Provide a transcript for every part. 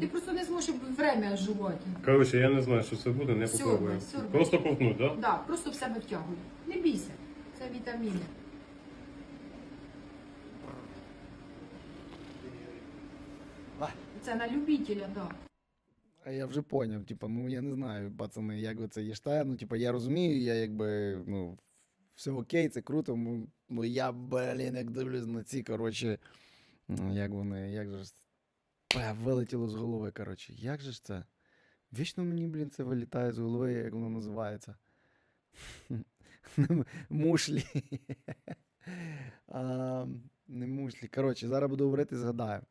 Ти просто не зможеш время жувати. Коротше, я не знаю, що це буде, не Сьорбай, попробую. Просто ковтнуть, так? Да? Да, просто в себе втягуй. Не бійся. Це вітаміни. Це на любителя, да. А я вже поняв, типа, ну я не знаю, пацани, як ви це їжте. Ну, типа, я розумію, я якби, ну, все окей, це круто. Ну, ну я, блін, як дивлюсь на ці, коротше, ну, як вони, як же ж. Вилетіло з голови, коротше. Як же ж це? Вічно мені, блін, це вилітає з голови, як воно називається. Мушлі. не мушлі. Коротше, зараз буду говорити, згадаю.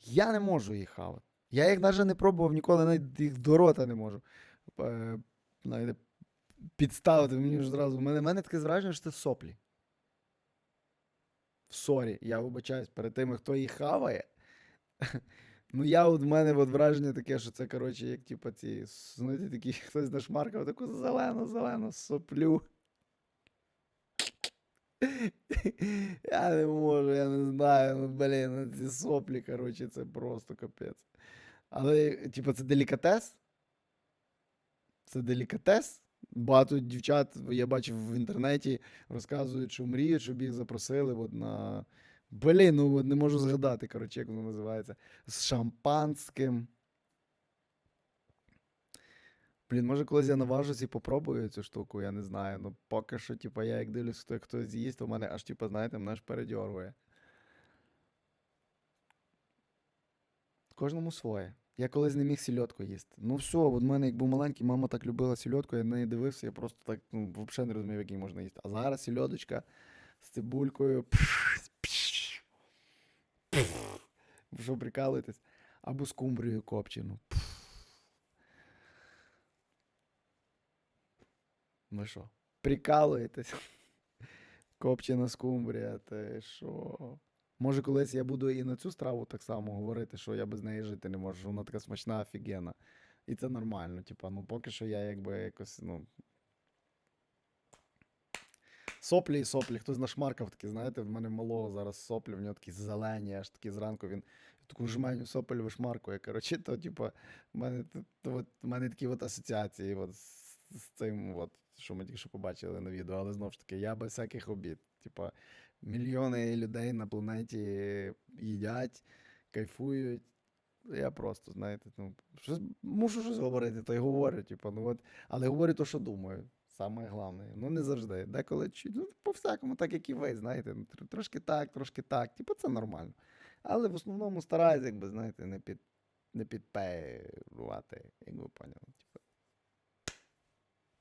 Я не можу їх хавати. Я їх навіть не пробував ніколи, навіть їх до рота не можу. Е, Навіть підставити мені ж зразу. У мене, мене таке враження, що це соплі. Сорі, я вибачаюсь перед тими, хто їх хаває. Ну, я от в мене от враження таке, що це, коротше, як типу, ці, знаєте, такі, хтось нашмаркав таку зелену, зелену соплю. Я не можу, я не знаю. Ну, блін, ну, ці соплі, коротше, це просто капець. Але, типу, це делікатес? Це делікатес? Багато дівчат, я бачив в інтернеті, розказують, що мріють, щоб їх запросили от на. Блін, ну не можу згадати, коротше, як воно називається. З шампанським. Блін, може, колись я наважусь і попробую цю штуку, я не знаю. Ну, поки що, типу, я як дивлюсь, хто хтось з'їсть, то в мене аж, типу, знаєте, мене аж передьоргує. Кожному своє. Я колись не міг сільотку їсти. Ну все, в мене, як був маленький, мама так любила сільотку, я на неї дивився, я просто так ну, взагалі не розумів, як її можна їсти. А зараз сільодочка з цибулькою. Ви що прикалуєтесь? Або скумбрію копчену. Ви що? Прикалуєтесь? Копчена скумбрія, ти що? Може, колись я буду і на цю страву так само говорити, що я без неї жити не можу, вона така смачна, офігенна. І це нормально. Типа, ну поки що я якби якось, ну. Соплі і соплі. Хтось нашмаркав такі, знаєте, в мене малого зараз соплі, в нього такі зелені, аж такі зранку він таку жменю сопль вишмаркує. Коротше, то, типа, в мене, то, от, в мене такі от асоціації от, з, з цим, от, що ми тільки що побачили на відео, але знову ж таки, я без всяких обід. Типа, мільйони людей на планеті їдять, кайфують. Я просто, знаєте, ну, щось, мушу щось говорити, то й говорю, типу, ну от, але говорю то, що думаю. Саме головне. Ну, не завжди. Деколи ну, по-всякому, так як і ви, знаєте. ну, Трошки так, трошки так. Типу, це нормально. Але в основному стараюсь, якби, знаєте, не під не підпеювати, як ви поняли. Типу,